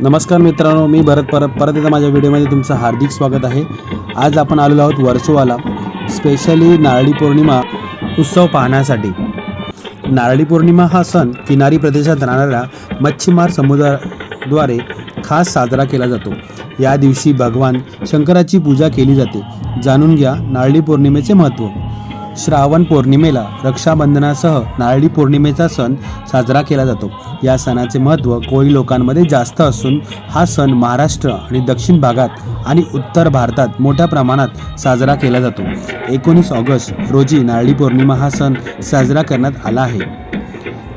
नमस्कार मित्रांनो मी भरत परत परत एकदा माझ्या व्हिडिओमध्ये तुमचं हार्दिक स्वागत आहे. आज आपण आलेलो आहोत वर्सोवाला स्पेशली नारळी पौर्णिमा उत्सव पाहण्यासाठी. नारळी पौर्णिमा हा सण किनारी प्रदेशात राहणाऱ्या मच्छीमार समुद्राद्वारे खास साजरा केला जातो. या दिवशी भगवान शंकराची पूजा केली जाते. जाणून घ्या नारळी पौर्णिमेचे महत्त्व. श्रावण पौर्णिमेला रक्षाबंधनासह नारळी पौर्णिमेचा सण साजरा केला जातो. या सणाचे महत्त्व कोळी लोकांमध्ये जास्त असून हा सण महाराष्ट्र आणि दक्षिण भागात आणि उत्तर भारतात मोठ्या प्रमाणात साजरा केला जातो. एकोणीस ऑगस्ट रोजी नारळी पौर्णिमा हा सण साजरा करण्यात आला आहे.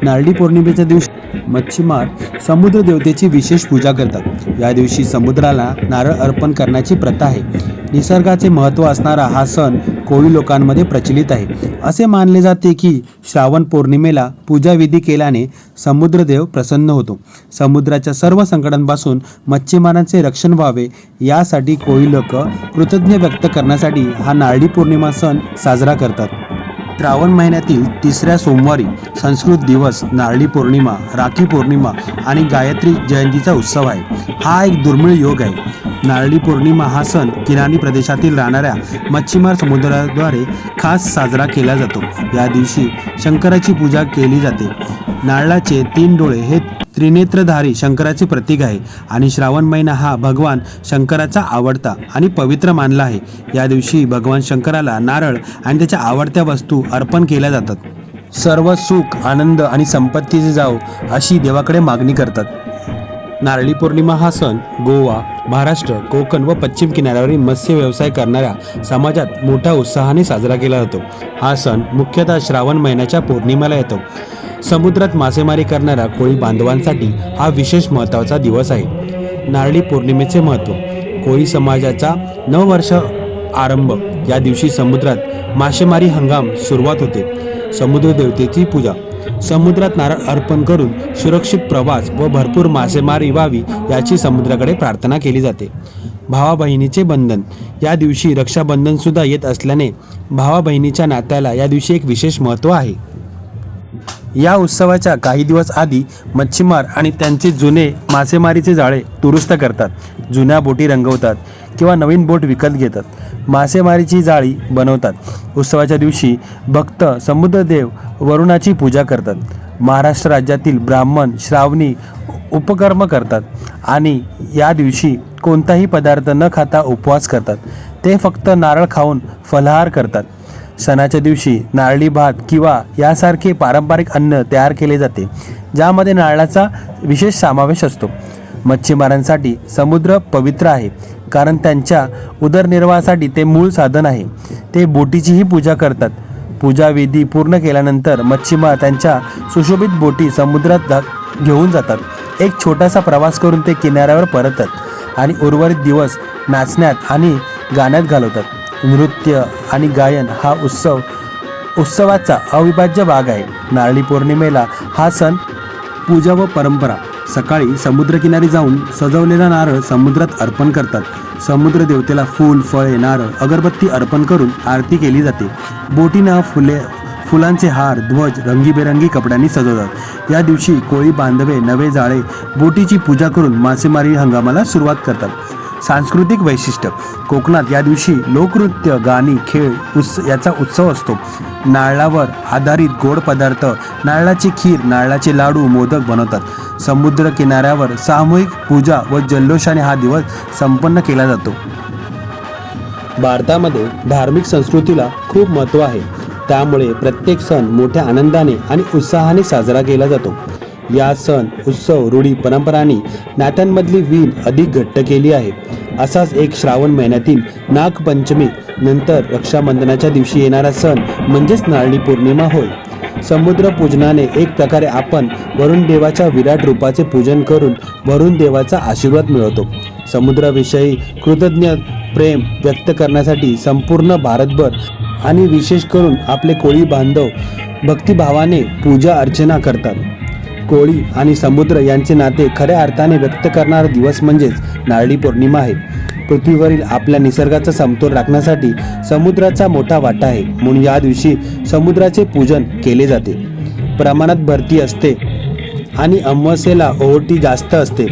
नारळी पौर्णिमेच्या दिवशी मच्छीमार समुद्र देवतेची विशेष पूजा करतात. या दिवशी समुद्राला नारळ अर्पण करण्याची प्रथा आहे. निसर्गाचे महत्त्व असणारा हा सण कोळी लोकांमध्ये प्रचलित आहे. असे मानले जाते की श्रावण पौर्णिमेला पूजाविधी केल्याने समुद्रदेव प्रसन्न होतो. समुद्राच्या सर्व संकटांपासून मच्छीमारांचे रक्षण व्हावे यासाठी कोळी लोक कृतज्ञ व्यक्त करण्यासाठी हा नारळी पौर्णिमा सण साजरा करतात. श्रावण महिन्यातील तिसऱ्या सोमवारी संस्कृत दिवस नारळी पौर्णिमा राखी पौर्णिमा आणि गायत्री जयंतीचा उत्सव आहे. हा एक दुर्मिळ योग आहे. नारळी पौर्णिमा हा सण किनारी प्रदेशातील राहणाऱ्या मच्छीमार समुद्राद्वारे खास साजरा केला जातो. या दिवशी शंकराची पूजा केली जाते. नारळाचे तीन डोळे हे त्रिनेत्रधारी शंकराचे प्रतीक आहे आणि श्रावण महिना हा भगवान शंकराचा आवडता आणि पवित्र मानला आहे. या दिवशी भगवान शंकराला नारळ आणि त्याच्या आवडत्या वस्तू अर्पण केल्या जातात. सर्व सुख आनंद आणि संपत्तीचे जाव अशी देवाकडे मागणी करतात. नारळी पौर्णिमा हा सण गोवा महाराष्ट्र कोकण व पश्चिम किनाऱ्यावरील मत्स्य व्यवसाय करणाऱ्या समाजात मोठ्या उत्साहाने साजरा केला जातो. हा सण मुख्यतः श्रावण महिन्याच्या पौर्णिमेला येतो. समुद्रात मासेमारी करणाऱ्या कोळी बांधवांसाठी हा विशेष महत्त्वाचा दिवस आहे. नारळी पौर्णिमेचे महत्त्व कोळी समाजाचा नववर्ष आरंभ. या दिवशी समुद्रात मासेमारी हंगाम सुरुवात होते. समुद्र देवतेची पूजा समुद्रात नारळ अर्पण करून सुरक्षित प्रवास व भरपूर मासेमारी व्हावी याची समुद्राकडे प्रार्थना केली जाते. भावा बहिणीचे बंधन. या दिवशी रक्षाबंधन सुद्धा येत असल्याने भावा बहिणीच्या नात्याला या दिवशी एक विशेष महत्त्व आहे. या उत्सवाच्या काही दिवस आधी मच्छीमार आणि त्यांचे जुने मासेमारीचे जाळे दुरुस्त करतात जुन्या बोटी रंगवतात किंवा नवीन बोट विकत घेतात. मासेमारीची जाळी बनवतात. उत्सवाच्या दिवशी भक्त समुद्रदेव वरुणाची पूजा करतात. महाराष्ट्र राज्यातील ब्राह्मण श्रावणी उपकर्म करतात आणि या दिवशी कोणताही पदार्थ न खाता उपवास करतात. ते फक्त नारळ खाऊन फलाहार करतात. सणाच्या दिवशी नारळी भात किंवा यासारखे पारंपरिक अन्न तयार केले जाते ज्यामध्ये नारळाचा विशेष समावेश असतो. मच्छीमारांसाठी समुद्र पवित्र आहे कारण त्यांच्या उदरनिर्वाहासाठी ते मूळ साधन आहे. ते बोटीचीही पूजा करतात. पूजाविधी पूर्ण केल्यानंतर मच्छीमार त्यांच्या सुशोभित बोटी समुद्रात घेऊन जातात. एक छोटासा प्रवास करून ते किनाऱ्यावर परततात आणि उर्वरित दिवस नाचण्यात आणि गाण्यात घालवतात. नृत्य आणि गायन हा उत्सव उत्सवाचा अविभाज्य भाग आहे. नारळी पौर्णिमेला हा सण पूजा व परंपरा. सकाळी समुद्रकिनारी जाऊन सजवलेला नारळ समुद्रात अर्पण करतात. समुद्र देवतेला फूल फळे नारळ अगरबत्ती अर्पण करून आरती केली जाते. बोटीनं फुले फुलांचे हार ध्वज रंगीबेरंगी कपड्यांनी सजवतात. या दिवशी कोळी बांधवे नवे जाळे बोटीची पूजा करून मासेमारी हंगामाला सुरुवात करतात. सांस्कृतिक वैशिष्ट्य. कोकणात या दिवशी लोकनृत्य गाणी खेळ उत्स याचा उत्सव असतो. नारळावर आधारित गोड पदार्थ नारळाची खीर नारळाचे लाडू मोदक बनवतात. समुद्र किनाऱ्यावर सामूहिक पूजा व जल्लोषाने हा दिवस संपन्न केला जातो. भारतामध्ये धार्मिक संस्कृतीला खूप महत्त्व आहे. त्यामुळे प्रत्येक सण मोठ्या आनंदाने आणि उत्साहाने साजरा केला जातो. या सण उत्सव रूढी परंपरांनी नात्यांमधली वीण अधिक घट्ट केली आहे. असाच एक श्रावण महिन्यातील नागपंचमी नंतर रक्षाबंधनाच्या दिवशी येणारा सण म्हणजेच नारळी पौर्णिमा होय. समुद्र पूजनाने एक प्रकारे आपण वरुण देवाच्या विराट रूपाचे पूजन करून वरुण देवाचा आशीर्वाद मिळवतो. समुद्राविषयी कृतज्ञ प्रेम व्यक्त करण्यासाठी संपूर्ण भारतभर आणि विशेष करून आपले कोळी बांधव भक्तिभावाने पूजा अर्चना करतात. कोळी आणि समुद्र यांचे नाते खऱ्या अर्थाने व्यक्त करणारा दिवस म्हणजेच नारळी पौर्णिमा आहे. पृथ्वीवरील आपल्या निसर्गाचा समतोल राखण्यासाठी समुद्राचा मोठा वाटा आहे. म्हणून या दिवशी समुद्राचे पूजन केले जाते. प्रमाणात भरती असते आणि अमावस्येला ओहोटी जास्त असते.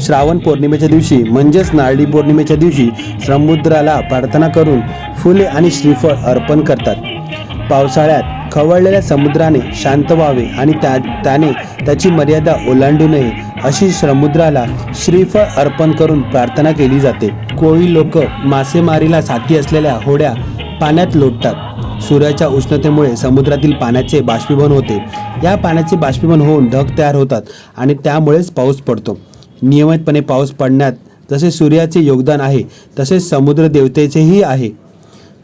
श्रावण पौर्णिमेच्या दिवशी म्हणजेच नारळी पौर्णिमेच्या दिवशी समुद्राला प्रार्थना करून फुले आणि श्रीफळ अर्पण करतात. पावसाळ्यात खवळलेल्या समुद्राने शांत व्हावे आणि त्या त्याने त्याची मर्यादा ओलांडू नये अशी समुद्राला श्रीफळ अर्पण करून प्रार्थना केली जाते. कोळी लोक मासेमारीला साथी असलेल्या होड्या पाण्यात लोटतात. सूर्याच्या उष्णतेमुळे समुद्रातील पाण्याचे बाष्पीभवन होते. या पाण्याचे बाष्पीभवन होऊन ढग तयार होतात आणि त्यामुळेच पाऊस पडतो. नियमितपणे पाऊस पडण्यात जसे सूर्याचे योगदान आहे तसेच समुद्र देवतेचेही आहे.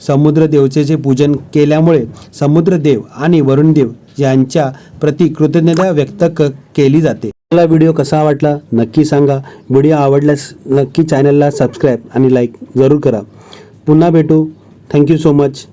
समुद्र देवतेचे पूजन केल्यामुळे समुद्रदेव आणि वरुणदेव यांच्या प्रति कृतज्ञता व्यक्त क केली जाते. मला व्हिडिओ कसा वाटला नक्की सांगा. व्हिडिओ आवडल्यास नक्की चॅनलला सबस्क्राईब आणि लाईक जरूर करा. पुन्हा भेटू. Thank you so much.